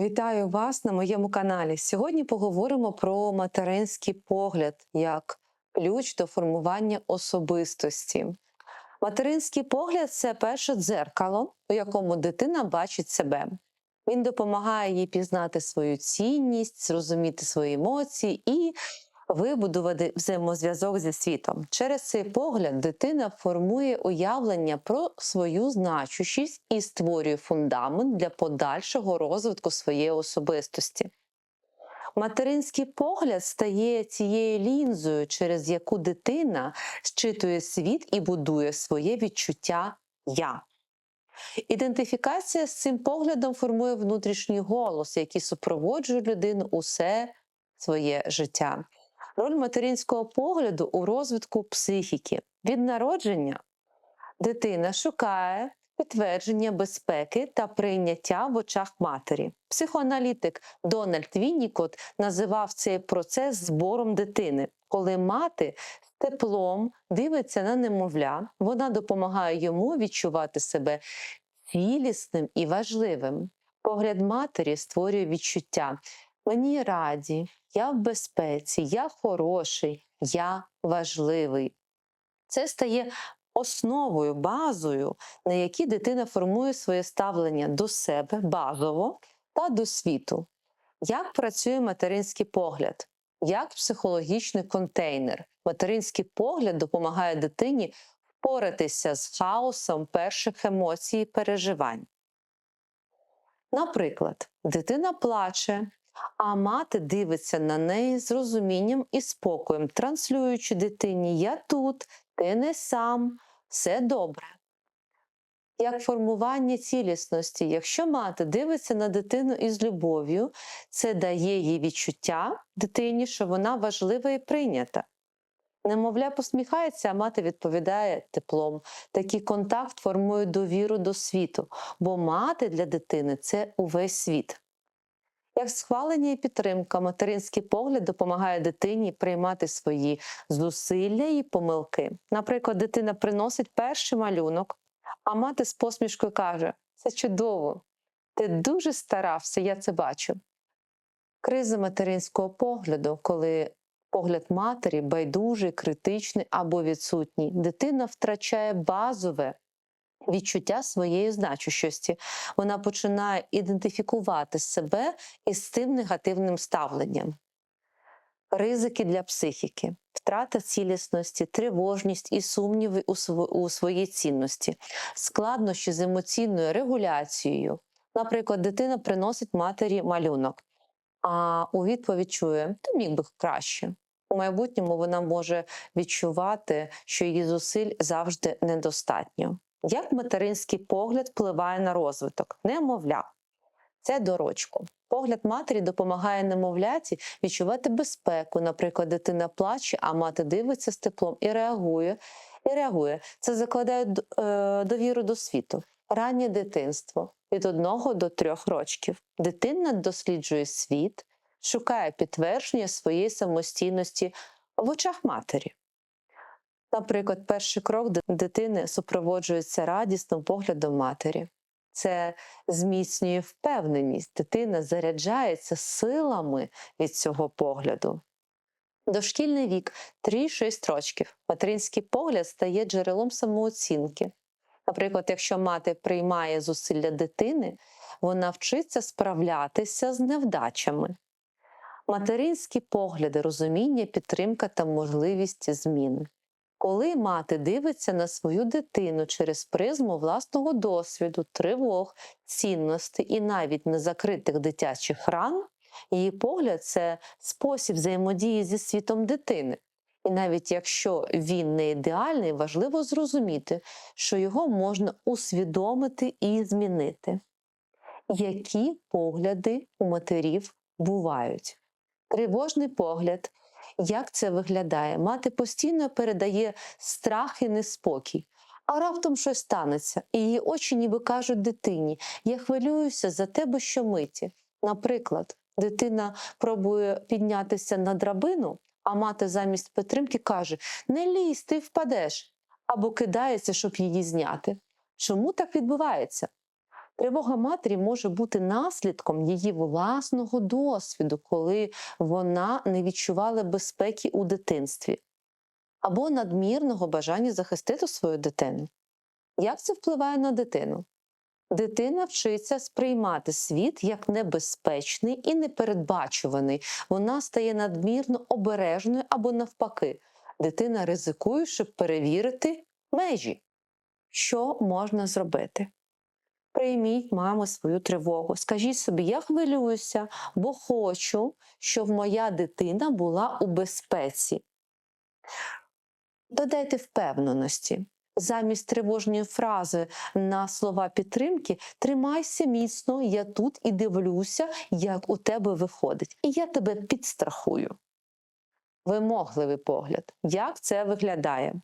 Вітаю вас на моєму каналі. Сьогодні поговоримо про материнський погляд як ключ до формування особистості. Материнський погляд це перше дзеркало, у якому дитина бачить себе. Він допомагає їй пізнати свою цінність, зрозуміти свої емоції і вибудувати взаємозв'язок зі світом. Через цей погляд дитина формує уявлення про свою значущість і створює фундамент для подальшого розвитку своєї особистості. Материнський погляд стає цією лінзою, через яку дитина зчитує світ і будує своє відчуття я. Ідентифікація з цим поглядом формує внутрішній голос, який супроводжує людину усе своє життя. Роль материнського погляду у розвитку психіки. Від народження дитина шукає підтвердження безпеки та прийняття в очах матері. Психоаналітик Дональд Віннікот називав цей процес збором дитини, коли мати з теплом дивиться на немовля, вона допомагає йому відчувати себе цілісним і важливим. Погляд матері створює відчуття. Мені раді, я в безпеці, я хороший, я важливий. Це стає основою, базою, на якій дитина формує своє ставлення до себе базово та до світу. Як працює материнський погляд? Як психологічний контейнер? Материнський погляд допомагає дитині впоратися з хаосом перших емоцій і переживань. Наприклад, дитина плаче, а мати дивиться на неї з розумінням і спокоєм, транслюючи дитині Я тут, ти не сам, все добре. Як формування цілісності, якщо мати дивиться на дитину із любов'ю, це дає їй відчуття дитині, що вона важлива і прийнята. Немовля посміхається, а мати відповідає теплом. Такий контакт формує довіру до світу, бо мати для дитини це увесь світ. Як схвалення і підтримка, материнський погляд допомагає дитині приймати свої зусилля і помилки. Наприклад, дитина приносить перший малюнок, а мати з посмішкою каже: Це чудово, ти дуже старався, я це бачу. Криза материнського погляду, коли погляд матері байдужий, критичний або відсутній, дитина втрачає базове відчуття своєї значущості. Вона починає ідентифікувати себе із цим негативним ставленням. Ризики для психіки, втрата цілісності, тривожність і сумніви у, своїй цінності, складнощі з емоційною регуляцією. Наприклад, дитина приносить матері малюнок, а у відповідь чує, ти міг би краще. У майбутньому вона може відчувати, що її зусиль завжди недостатньо. Як материнський погляд впливає на розвиток? Немовля. Це дорочко. Погляд матері допомагає немовляті відчувати безпеку. Наприклад, дитина плаче, а мати дивиться з теплом і реагує. І реагує. Це закладає е, довіру до світу. Раннє дитинство від одного до трьох років. Дитина досліджує світ, шукає підтвердження своєї самостійності в очах матері. Наприклад, перший крок дитини супроводжується радісним поглядом матері. Це зміцнює впевненість, дитина заряджається силами від цього погляду. Дошкільний вік 3-6 років. Материнський погляд стає джерелом самооцінки. Наприклад, якщо мати приймає зусилля дитини, вона вчиться справлятися з невдачами. Материнські погляди, розуміння, підтримка та можливість змін. Коли мати дивиться на свою дитину через призму власного досвіду, тривог, цінностей і навіть незакритих дитячих ран, її погляд це спосіб взаємодії зі світом дитини. І навіть якщо він не ідеальний, важливо зрозуміти, що його можна усвідомити і змінити. Які погляди у матерів бувають? Тривожний погляд як це виглядає? Мати постійно передає страх і неспокій. А раптом щось станеться, і її очі ніби кажуть дитині: Я хвилююся за тебе щомиті. Наприклад, дитина пробує піднятися на драбину, а мати замість підтримки каже: Не лізь, ти впадеш, або кидається, щоб її зняти. Чому так відбувається? Тривога матері може бути наслідком її власного досвіду, коли вона не відчувала безпеки у дитинстві, або надмірного бажання захистити свою дитину. Як це впливає на дитину? Дитина вчиться сприймати світ як небезпечний і непередбачуваний. Вона стає надмірно обережною або навпаки. Дитина ризикує, щоб перевірити межі. Що можна зробити? Прийміть, мамо, свою тривогу. Скажіть собі, я хвилююся, бо хочу, щоб моя дитина була у безпеці. Додайте впевненості. Замість тривожної фрази на слова підтримки тримайся міцно, я тут і дивлюся, як у тебе виходить, і я тебе підстрахую. Вимогливий погляд. Як це виглядає?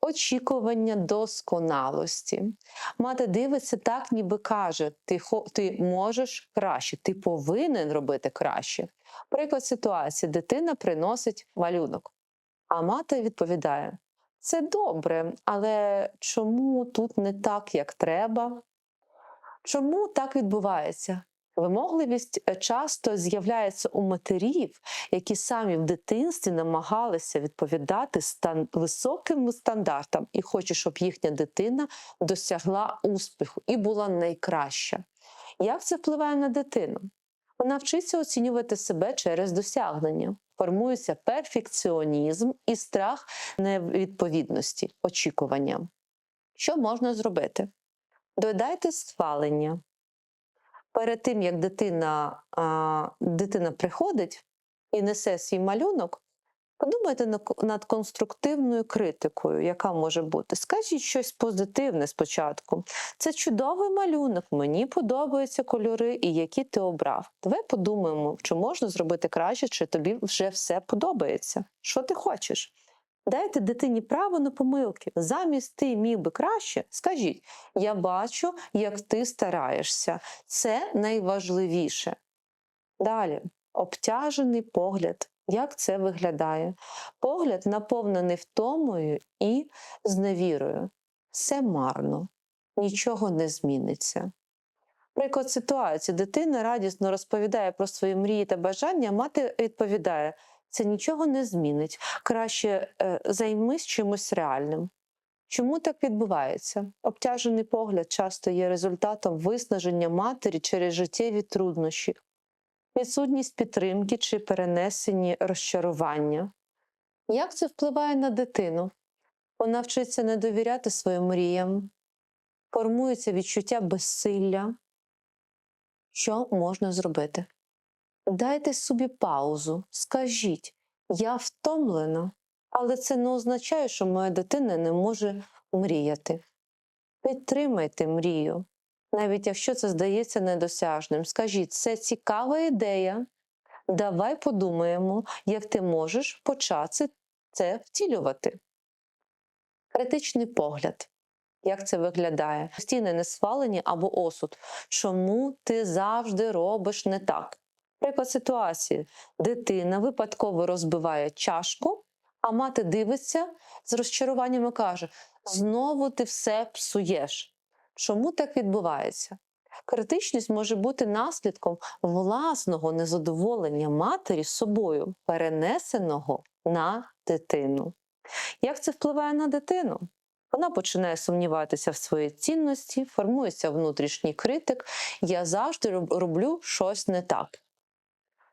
Очікування досконалості. Мати дивиться так, ніби каже: ти, ти можеш краще, ти повинен робити краще. Приклад ситуації: дитина приносить малюнок, а мати відповідає: це добре, але чому тут не так, як треба? Чому так відбувається? Вимогливість е, часто з'являється у матерів, які самі в дитинстві намагалися відповідати стан... високим стандартам і хочуть, щоб їхня дитина досягла успіху і була найкраща. Як це впливає на дитину? Вона вчиться оцінювати себе через досягнення. Формується перфекціонізм і страх невідповідності, очікування. Що можна зробити? Додайте схвалення. Перед тим, як дитина, а, дитина приходить і несе свій малюнок, подумайте на- над конструктивною критикою, яка може бути. Скажіть щось позитивне спочатку. Це чудовий малюнок, мені подобаються кольори і які ти обрав. Давай подумаємо, чи можна зробити краще, чи тобі вже все подобається. Що ти хочеш? Дайте дитині право на помилки. Замість ти міг би краще, скажіть: я бачу, як ти стараєшся. Це найважливіше. Далі обтяжений погляд. Як це виглядає? Погляд наповнений втомою і зневірою. Все марно, нічого не зміниться. Приклад ситуації: дитина радісно розповідає про свої мрії та бажання, мати відповідає: це нічого не змінить. Краще е, займись чимось реальним. Чому так відбувається? Обтяжений погляд часто є результатом виснаження матері через життєві труднощі, відсутність підтримки чи перенесені розчарування. Як це впливає на дитину? Вона вчиться не довіряти своїм мріям, формується відчуття безсилля. Що можна зробити? Дайте собі паузу, скажіть, я втомлена, але це не означає, що моя дитина не може мріяти. Підтримайте мрію, навіть якщо це здається недосяжним. Скажіть, це цікава ідея. Давай подумаємо, як ти можеш почати це втілювати. Критичний погляд. Як це виглядає? Постійне несвалення або осуд. Чому ти завжди робиш не так? Приклад ситуації: дитина випадково розбиває чашку, а мати дивиться з розчаруванням і каже: знову ти все псуєш. Чому так відбувається? Критичність може бути наслідком власного незадоволення матері собою, перенесеного на дитину. Як це впливає на дитину? Вона починає сумніватися в своїй цінності, формується внутрішній критик. Я завжди роблю щось не так.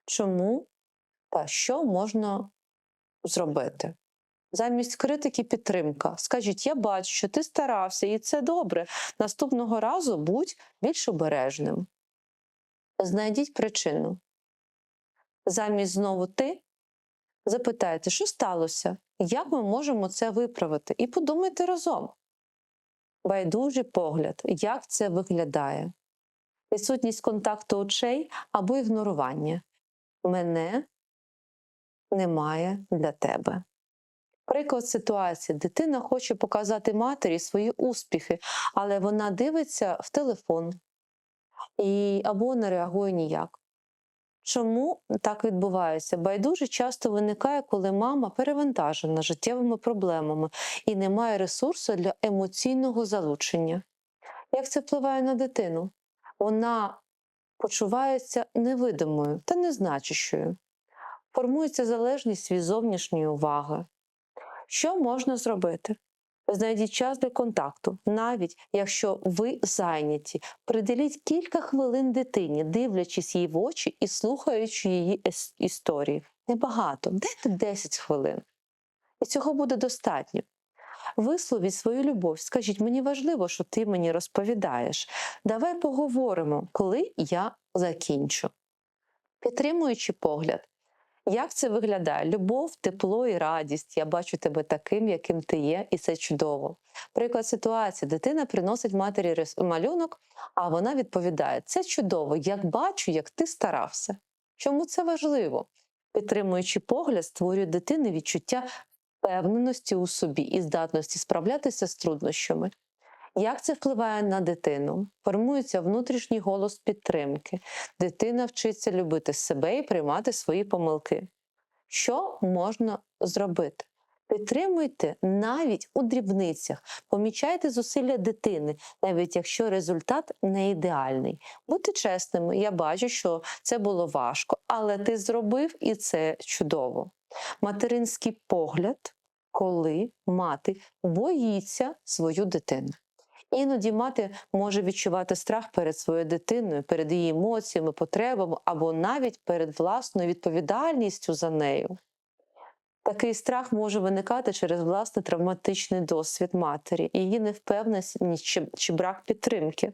Чому та що можна зробити? Замість критики підтримка. Скажіть, я бачу, що ти старався, і це добре. Наступного разу будь більш обережним. Знайдіть причину. Замість знову ти запитайте, що сталося, як ми можемо це виправити, і подумайте разом. Байдужий погляд, як це виглядає, відсутність контакту очей або ігнорування. Мене немає для тебе. Приклад ситуації: дитина хоче показати матері свої успіхи, але вона дивиться в телефон і або не реагує ніяк. Чому так відбувається? Байдуже часто виникає, коли мама перевантажена життєвими проблемами і не має ресурсу для емоційного залучення. Як це впливає на дитину? вона почувається невидимою та незначущою. Формується залежність від зовнішньої уваги. Що можна зробити? Знайдіть час для контакту, навіть якщо ви зайняті. Приділіть кілька хвилин дитині, дивлячись їй в очі і слухаючи її історії. Небагато, дайте 10 хвилин. І цього буде достатньо. Висловіть свою любов, скажіть, мені важливо, що ти мені розповідаєш. Давай поговоримо, коли я закінчу. Підтримуючи погляд, як це виглядає? Любов, тепло і радість. Я бачу тебе таким, яким ти є, і це чудово. Приклад ситуації: дитина приносить матері малюнок, а вона відповідає: Це чудово, як бачу, як ти старався. Чому це важливо? Підтримуючи погляд, створює дитини відчуття впевненості у собі і здатності справлятися з труднощами. Як це впливає на дитину? Формується внутрішній голос підтримки. Дитина вчиться любити себе і приймати свої помилки. Що можна зробити? Підтримуйте навіть у дрібницях, помічайте зусилля дитини, навіть якщо результат не ідеальний. Будьте чесними, я бачу, що це було важко, але ти зробив і це чудово. Материнський погляд, коли мати боїться свою дитину. Іноді мати може відчувати страх перед своєю дитиною, перед її емоціями, потребами або навіть перед власною відповідальністю за нею. Такий страх може виникати через власний травматичний досвід матері, її невпевненість чи, чи брак підтримки.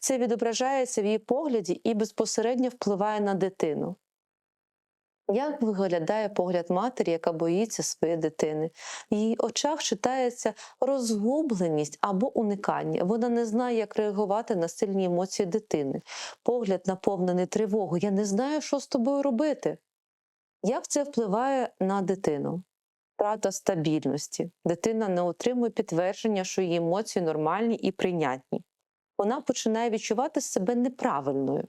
Це відображається в її погляді і безпосередньо впливає на дитину. Як виглядає погляд матері, яка боїться своєї дитини? В її очах читається розгубленість або уникання. Вона не знає, як реагувати на сильні емоції дитини. Погляд наповнений тривогою. Я не знаю, що з тобою робити. Як це впливає на дитину? Втрата стабільності. Дитина не отримує підтвердження, що її емоції нормальні і прийнятні. Вона починає відчувати себе неправильною.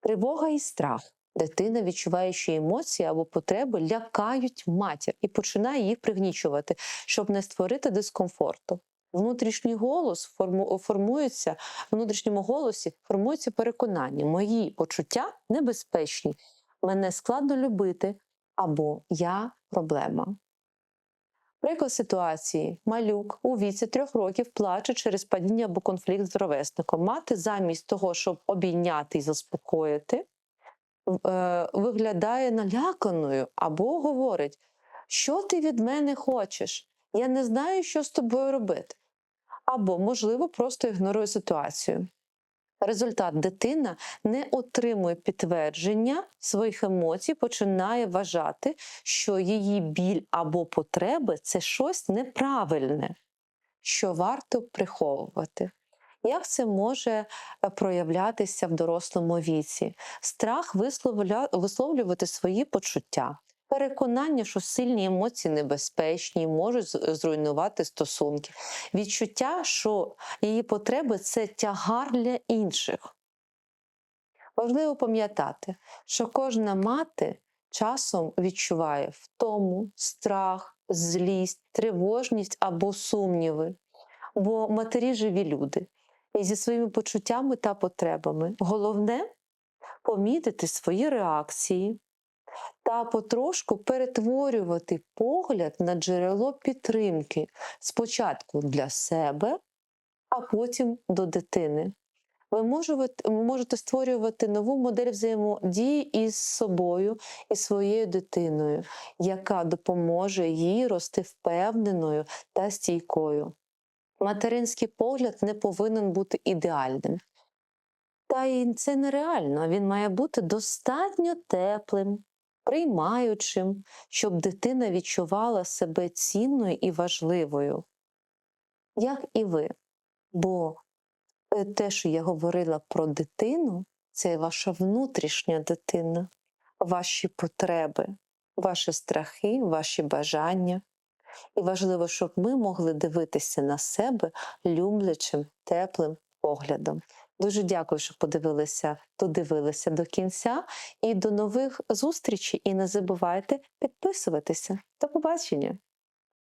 Тривога і страх. Дитина відчуває, що емоції або потреби лякають матір і починає їх пригнічувати, щоб не створити дискомфорту. Внутрішній голос форму, формується, в внутрішньому голосі формується переконання, мої почуття небезпечні, мене складно любити, або я проблема. Приклад ситуації: малюк у віці трьох років плаче через падіння або конфлікт з ровесником. Мати замість того, щоб обійняти і заспокоїти, виглядає наляканою або говорить, що ти від мене хочеш? Я не знаю, що з тобою робити. Або, можливо, просто ігнорує ситуацію. Результат дитина не отримує підтвердження своїх емоцій, починає вважати, що її біль або потреби це щось неправильне, що варто приховувати. Як це може е, проявлятися в дорослому віці? Страх висловлювати свої почуття, переконання, що сильні емоції небезпечні, можуть зруйнувати стосунки, відчуття, що її потреби це тягар для інших. Важливо пам'ятати, що кожна мати часом відчуває втому, страх, злість, тривожність або сумніви, бо матері живі люди і зі своїми почуттями та потребами. Головне помітити свої реакції та потрошку перетворювати погляд на джерело підтримки спочатку для себе, а потім до дитини. Ви можете, створювати нову модель взаємодії із собою і своєю дитиною, яка допоможе їй рости впевненою та стійкою. Материнський погляд не повинен бути ідеальним. Та й це нереально. Він має бути достатньо теплим, приймаючим, щоб дитина відчувала себе цінною і важливою, як і ви. Бо е, те, що я говорила про дитину, це ваша внутрішня дитина, ваші потреби, ваші страхи, ваші бажання. І важливо, щоб ми могли дивитися на себе люблячим, теплим поглядом. Дуже дякую, що подивилися, додивилися до кінця. І до нових зустрічей. І не забувайте підписуватися. До побачення!